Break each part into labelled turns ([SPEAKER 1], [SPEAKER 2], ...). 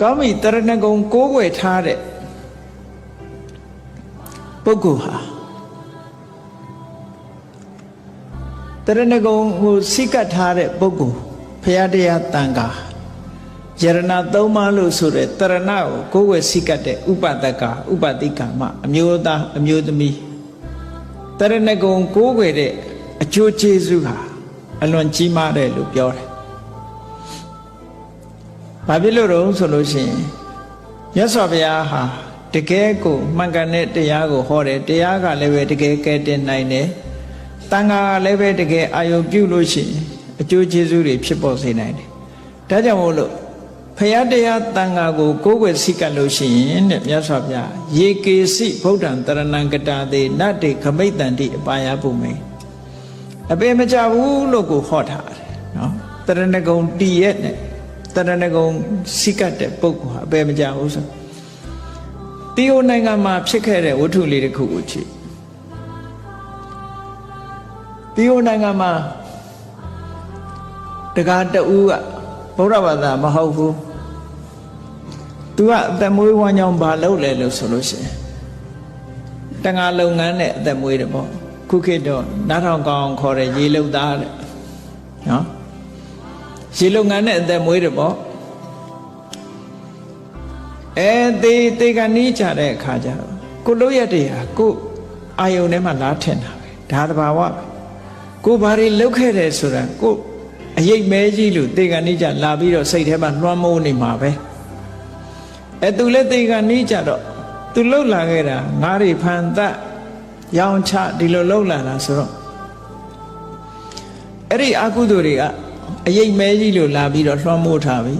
[SPEAKER 1] ကောင်းပြီတရဏဂုံကိုးကွယ်ထားတဲ့ပုဂ္ဂိုလ်ဟာတရဏဂုံကိုစိတ်ကပ်ထားတဲ့ပုဂ္ဂိုလ်ဖရာတရားတန်ခါယရဏသုံးပါးလို့ဆိုတဲ့တရဏကိုကိုယ်ွယ်စိတ်ကပ်တဲ့ဥပဒကဥပတိကမအမျိုးသားအမျိုးသမီးတရဏဂုံကိုးကွယ်တဲ့အကျိုးကျေးဇူးဟာအလွန်ကြီးမားတယ်လို့ပြောတယ် ဘာဖြစ်လို့တော့ဆိုလို့ရှိရင်မြတ်စွာဘုရားဟာတကယ်ကိုမှန်ကန်တဲ့တရားကိုဟောတယ်တရားကလည်းပဲတကယ်ကဲတင်နိုင်တယ်တန်ခါကလည်းပဲတကယ်အာယုံပြုလို့ရှိရင်အကျိုးကျေးဇူးတွေဖြစ်ပေါ်စေနိုင်တယ်ဒါကြောင့်မို့လို့ဖရာတရားတန်ခါကိုကိုးကွယ်စိတ်ကပ်လို့ရှိရင်တဲ့မြတ်စွာဘုရားယေကေစိဗုဒ္ဓံတရဏံကတာသေးနတ္တိခမိတ်တန်တိအပါယပုမေအပေမကြဘူးလို့ကိုဟောထားတယ်နော်တရဏဂုံတည်ရဲ့နဲ့ တရဏဂုံစိကတ်တဲ့ပုဂ္ဂိုလ်ဟာအပေမကြဘူးဆိုတီယိုနိုင်ငံမှာဖြစ်ခဲ့တဲ့ဝတ္ထုလေးတစ်ခုကိုကြည့်တီယိုနိုင်ငံမှာတကားတူကဗုဒ္ဓဘာသာမဟုတ်ဘူးသူကအသက်မွေးဝမ်းကြောင်းဘာလုပ်လဲလို့ဆိုလို့ရှိရင်တငါလုပ်ငန်းနဲ့အသက်မွေးတယ်ပေါ့ခုခေတ်တော့နားထောင်ကောင်းအောင်ခေါ်တဲ့ရေလုံသားတဲ့နော် ရေလုပ်ငန်းနဲ့အသက်မွေးတယ်ပေါ့အဲတေတေကနီးကြတဲ့အခါကျတော့ကိုလို့ရတဲ့ဟာကိုအာယုန်ထဲမှာလာထင်တာပဲဒါတဘာဝပဲကိုဘာတွေလုပ်ခဲ့တယ်ဆိုတာကိုအယိတ်မဲကြီးလို့တေကနီးကြလာပြီးတော့စိတ်ထဲမှာလွှမ်းမိုးနေမှာပဲအဲသူလည်းတေကနီးကြတော့သူလှုပ်လာခဲ့တာငါးတွေဖန်သက်ရောင်ချဒီလိုလှုပ်လာတာဆိုတော့အဲ့ဒီအကုသိုလ်တွေက အယိတ်မဲကြီးလို့လာပြီးတော့လွှမ်းမိုးထားပြီ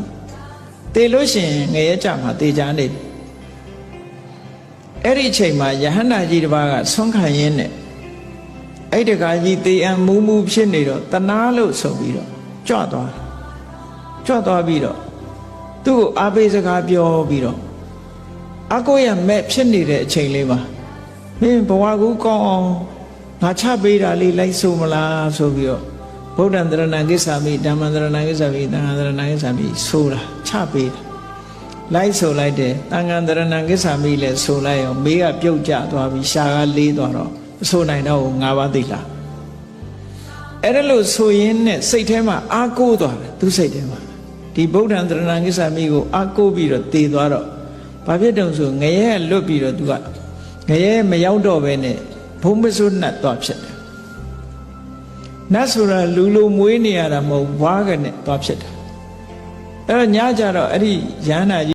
[SPEAKER 1] တေလို့ရှိရင်ငရဲကြမှာတေချာနေပြီအဲ့ဒီအချိန်မှာယဟန္တာကြီးတစ်ပါးကဆွမ်းခံရင်းနဲ့အဲ့တကာကြီးတေအံမူးမူးဖြစ်နေတော့တနာလို့ဆိုပြီးတော့ကြွသွားတယ်ကြွသွားပြီးတော့သူ့ကိုအားပေးစကားပြောပြီးတော့အကိုရမဲ့ဖြစ်နေတဲ့အချိန်လေးမှာမင်းဘဝကူကောင်းအောင်ငါချပေးတာလေးလိုက်ဆိုမလားဆိုပြီးတော့ ဗုဒ္ဓံတရဏံကိစ္ဆာမိဓမ္မံတရဏံကိစ္ဆာမိသံဃာတရဏံကိစ္ဆာမိဆိုတာချပေးတာလိုက်ဆိုလိုက်တယ်သံဃာတရဏံကိစ္ဆာမိလည်းဆိုလိုက်ရောမေးကပြုတ်ကျသွားပြီးရှာကလေးသွားတော့မဆိုနိုင်တော့ဘူးငါးပါးသိလားအဲ့ဒါလို့ဆိုရင်းနဲ့စိတ်ထဲမှာအာကိုးသွားတယ်သူစိတ်ထဲမှာဒီဗုဒ္ဓံတရဏံကိစ္ဆာမိကိုအာကိုးပြီးတော့တည်သွားတော့ဘာဖြစ်တုံဆိုငရဲလွတ်ပြီးတော့သူကငရဲမရောက်တော့ဘဲနဲ့ဘုံမစွတ်နှတ်သွားဖြစ်တယ် နတ်ဆိုတာလူလိုမွေးနေရတာမဟုတ်ဘွားကနဲ့သွားဖြစ်တာအဲ့တော့ညကြတော့အဲ့ဒီရဟန္တာကြီး